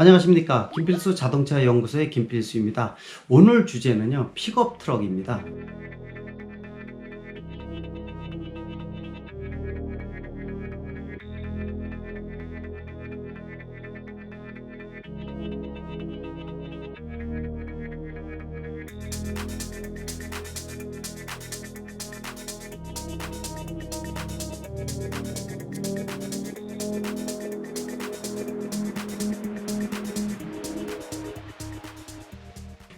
안녕하십니까. 김필수 자동차 연구소의 김필수입니다. 오늘 주제는요 픽업 트럭입니다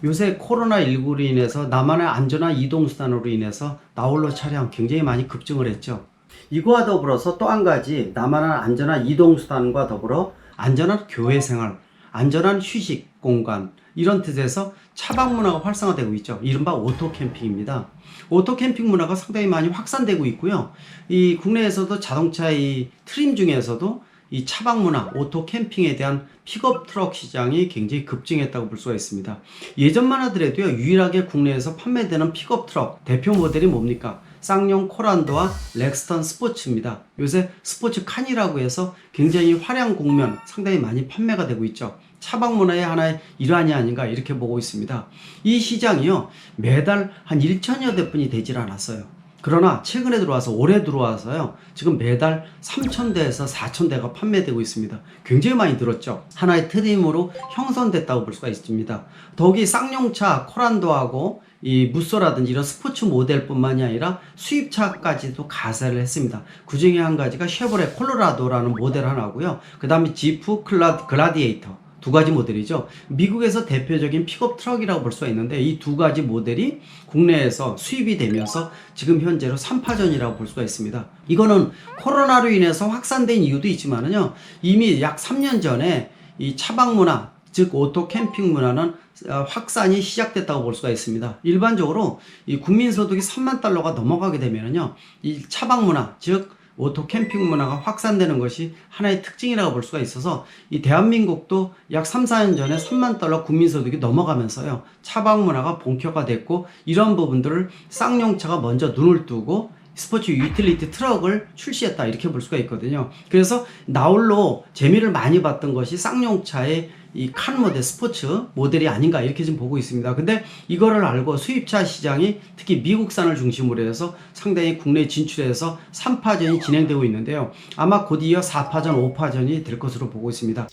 요새 코로나19로 인해서 나만의 안전한 이동수단으로 인해서 나홀로 차량 굉장히 많이 급증을 했죠. 이거와 더불어서 또 한 가지 나만한 안전한 이동수단과 더불어 안전한 교회 생활, 안전한 휴식 공간 이런 뜻에서 차박 문화가 활성화되고 있죠. 이른바 오토 캠핑입니다. 오토 캠핑 문화가 상당히 많이 확산되고 있고요. 이 국내에서도 자동차 이 트림 중에서도 이 차박 문화, 오토 캠핑에 대한 픽업 트럭 시장이 굉장히 급증했다고 볼 수가 있습니다. 예전만 하더라도요, 유일하게 국내에서 판매되는 픽업 트럭 대표 모델이 뭡니까? 쌍용 코란도와 렉스턴 스포츠입니다. 요새 스포츠 칸이라고 해서 굉장히 화려한 공면 상당히 많이 판매가 되고 있죠. 차박 문화의 하나의 일환이 아닌가 이렇게 보고 있습니다. 이 시장이요, 매달 한 1천여 대뿐이 되질 않았어요. 그러나 최근에 들어와서 올해 들어와서요 지금 매달 3,000대에서 4,000대가 판매되고 있습니다. 굉장히 많이 늘었죠. 하나의 트림으로 형성됐다고 볼 수가 있습니다. 더욱이 쌍용차 코란도하고 이 무쏘라든지 이런 스포츠 모델뿐만이 아니라 수입차까지도 가세를 했습니다. 그 중에 한 가지가 쉐보레 콜로라도라는 모델 하나고요. 그 다음에 지프 글라디에이터 두 가지 모델이죠. 미국에서 대표적인 픽업 트럭이라고 볼 수가 있는데 이 두 가지 모델이 국내에서 수입이 되면서 지금 현재로 3파전이라고 볼 수가 있습니다. 이거는 코로나로 인해서 확산된 이유도 있지만은요. 이미 약 3년 전에 이 차박 문화 즉 오토 캠핑 문화는 어, 확산이 시작됐다고 볼 수가 있습니다. 일반적으로 이 국민 소득이 3만 달러가 넘어가게 되면은요. 이 차박 문화 즉 오토 캠핑 문화가 확산되는 것이 하나의 특징이라고 볼 수가 있어서 이 대한민국도 약 3, 4년 전에 3만 달러 국민소득이 넘어가면서요. 차박 문화가 본격화됐고 이런 부분들을 쌍용차가 먼저 눈을 뜨고 스포츠 유틸리티 트럭을 출시했다 이렇게 볼 수가 있거든요. 그래서 나홀로 재미를 많이 봤던 것이 쌍용차의 이 칸 모델 스포츠 모델이 아닌가 이렇게 좀 보고 있습니다. 근데 이거를 알고 수입차 시장이 특히 미국산을 중심으로 해서 상당히 국내 진출해서 3파전이 진행되고 있는데요. 아마 곧 이어 4파전, 5파전이 될 것으로 보고 있습니다.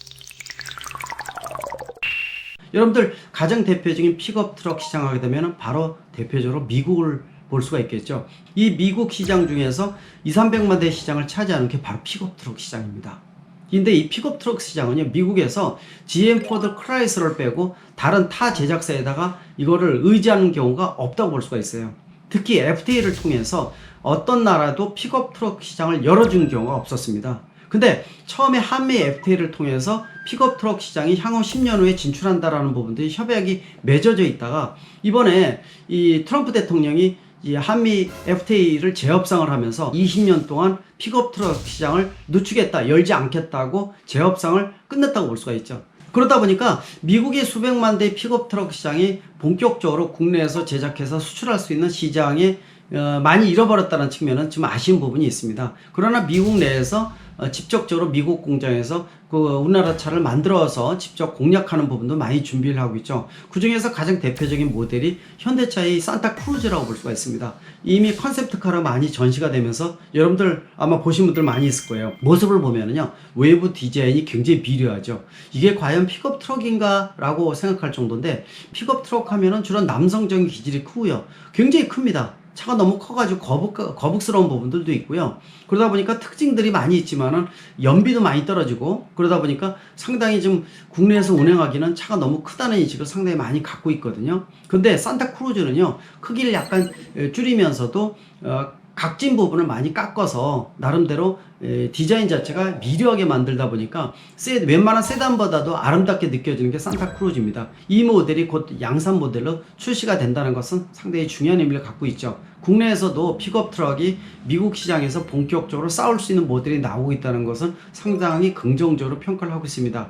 여러분들 가장 대표적인 픽업 트럭 시장 하게 되면 바로 대표적으로 미국을 볼 수가 있겠죠. 이 미국 시장 중에서 2, 300만 대 시장을 차지하는 게 바로 픽업 트럭 시장입니다. 근데 이 픽업 트럭 시장은요, 미국에서 GM 포드 크라이스를 빼고 다른 타 제작사에다가 이거를 의지하는 경우가 없다고 볼 수가 있어요. 특히 FTA를 통해서 어떤 나라도 픽업 트럭 시장을 열어준 경우가 없었습니다. 근데 처음에 한미 FTA를 통해서 픽업 트럭 시장이 향후 10년 후에 진출한다라는 부분들이 협약이 맺어져 있다가 이번에 이 트럼프 대통령이 이 한미 FTA를 재협상을 하면서 20년 동안 픽업 트럭 시장을 늦추겠다, 열지 않겠다고 재협상을 끝냈다고 볼 수가 있죠. 그러다 보니까 미국의 수백만 대의 픽업 트럭 시장이 본격적으로 국내에서 제작해서 수출할 수 있는 시장에 어, 많이 잃어버렸다는 측면은 좀 아쉬운 부분이 있습니다. 그러나 미국 내에서 어, 직접적으로 미국 공장에서 그 우리나라 차를 만들어서 직접 공략하는 부분도 많이 준비를 하고 있죠. 그 중에서 가장 대표적인 모델이 현대차의 산타 크루즈라고 볼 수가 있습니다. 이미 컨셉트카로 많이 전시가 되면서 여러분들 아마 보신 분들 많이 있을 거예요. 모습을 보면은요, 외부 디자인이 굉장히 미려하죠. 이게 과연 픽업 트럭인가? 라고 생각할 정도인데, 픽업 트럭 하면은 주로 남성적인 기질이 크고요. 굉장히 큽니다. 차가 너무 커가지고 거북, 거북스러운 부분들도 있고요. 그러다 보니까 특징들이 많이 있지만은 연비도 많이 떨어지고 그러다 보니까 상당히 좀 국내에서 운행하기는 차가 너무 크다는 인식을 상당히 많이 갖고 있거든요. 근데 산타 크루즈는요, 크기를 약간 줄이면서도 어, 각진 부분을 많이 깎아서 나름대로 에, 디자인 자체가 미려하게 만들다 보니까 세, 웬만한 세단보다도 아름답게 느껴지는 게 산타 크루즈입니다. 이 모델이 곧 양산 모델로 출시가 된다는 것은 상당히 중요한 의미를 갖고 있죠. 국내에서도 픽업 트럭이 미국 시장에서 본격적으로 싸울 수 있는 모델이 나오고 있다는 것은 상당히 긍정적으로 평가를 하고 있습니다.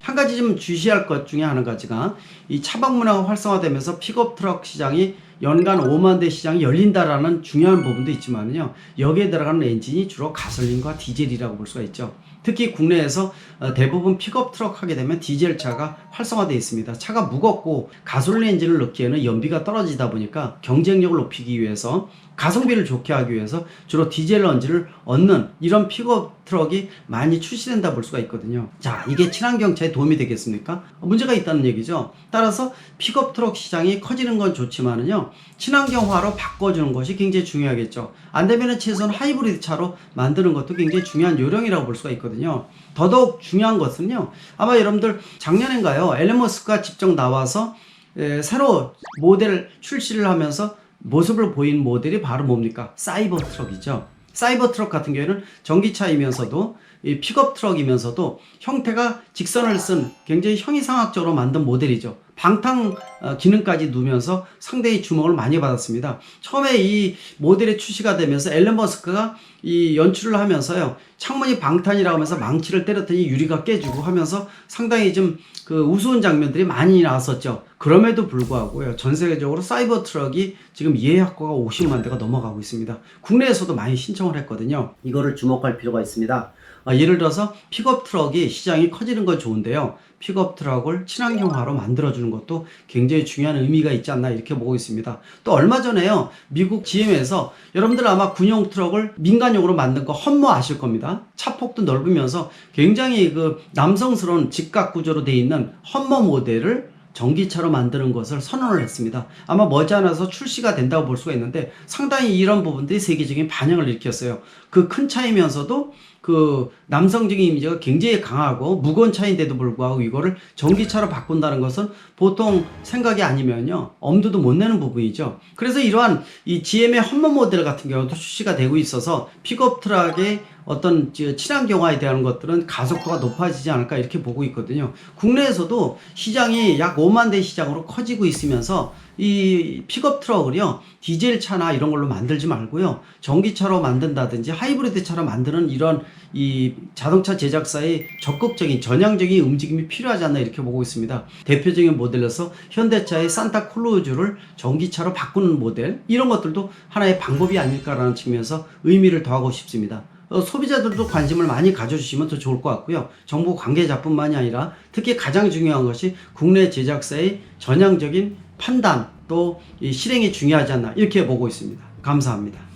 한 가지 좀 주시할 것 중에 한 가지가 이 차박 문화가 활성화되면서 픽업 트럭 시장이 연간 5만 대 시장이 열린다라는 중요한 부분도 있지만요. 여기에 들어가는 엔진이 주로 가솔린과 디젤이라고 볼 수가 있죠. 특히 국내에서 어, 대부분 픽업 트럭 하게 되면 디젤 차가 활성화되어 있습니다. 차가 무겁고 가솔린 엔진을 넣기에는 연비가 떨어지다 보니까 경쟁력을 높이기 위해서 가성비를 좋게 하기 위해서 주로 디젤 엔진을 얻는 이런 픽업 트럭이 많이 출시된다 볼 수가 있거든요. 자, 이게 친환경차에 도움이 되겠습니까? 어, 문제가 있다는 얘기죠. 따라서 픽업 트럭 시장이 커지는 건 좋지만은요, 친환경화로 바꿔주는 것이 굉장히 중요하겠죠. 안 되면은 최소한 하이브리드 차로 만드는 것도 굉장히 중요한 요령이라고 볼 수가 있거든요. 더더욱 중요한 것은요, 아마 여러분들 작년인가요, 엘런 머스크가 직접 나와서 에, 새로 모델 출시를 하면서 모습을 보인 모델이 바로 뭡니까? 사이버 트럭이죠. 사이버 트럭 같은 경우에는 전기차이면서도 이 픽업 트럭이면서도 형태가 직선을 쓴 굉장히 형이상학적으로 만든 모델이죠. 방탕 어, 기능까지 두면서 상당히 주목을 많이 받았습니다. 처음에 이 모델이 출시가 되면서 앨런 머스크가 이 연출을 하면서요. 창문이 방탄이라고 하면서 망치를 때렸더니 유리가 깨지고 하면서 상당히 좀 그 우스운 장면들이 많이 나왔었죠. 그럼에도 불구하고요. 전 세계적으로 사이버 트럭이 지금 예약과가 50만 대가 넘어가고 있습니다. 국내에서도 많이 신청을 했거든요. 이거를 주목할 필요가 있습니다. 아, 예를 들어서 픽업 트럭이 시장이 커지는 건 좋은데요. 픽업 트럭을 친환경화로 만들어주는 것도 굉장히 중요한 의미가 있지 않나 이렇게 보고 있습니다. 또 얼마 전에요. 미국 GM에서 여러분들 아마 군용 트럭을 민간용으로 만든 거 험모 아실 겁니다. 차폭도 넓으면서 굉장히 그 남성스러운 직각 구조로 돼 있는 험모 모델을 전기차로 만드는 것을 선언을 했습니다. 아마 머지않아서 출시가 된다고 볼 수가 있는데 상당히 이런 부분들이 세계적인 반영을 일으켰어요. 그 큰 차이면서도 그 남성적인 이미지가 굉장히 강하고 무거운 차인데도 불구하고 이거를 전기차로 바꾼다는 것은 보통 생각이 아니면요 엄두도 못 내는 부분이죠. 그래서 이러한 이 GM의 험먼 모델 같은 경우도 출시가 되고 있어서 픽업 트럭의 어떤 저 친환경화에 대한 것들은 가속도가 높아지지 않을까 이렇게 보고 있거든요. 국내에서도 시장이 약 5만 대 시장으로 커지고 있으면서 이 픽업 트럭을요 디젤 차나 이런 걸로 만들지 말고요 전기차로 만든다든지 하이브리드 차로 만드는 이런 이 자동차 제작사의 적극적인 전향적인 움직임이 필요하지 않나 이렇게 보고 있습니다. 대표적인 모델로서 현대차의 산타 클루즈를 전기차로 바꾸는 모델 이런 것들도 하나의 방법이 아닐까라는 측면에서 의미를 더하고 싶습니다. 어, 소비자들도 관심을 많이 가져주시면 더 좋을 것 같고요. 정부 관계자뿐만이 아니라 특히 가장 중요한 것이 국내 제작사의 전향적인 판단 또이 실행이 중요하지 않나 이렇게 보고 있습니다. 감사합니다.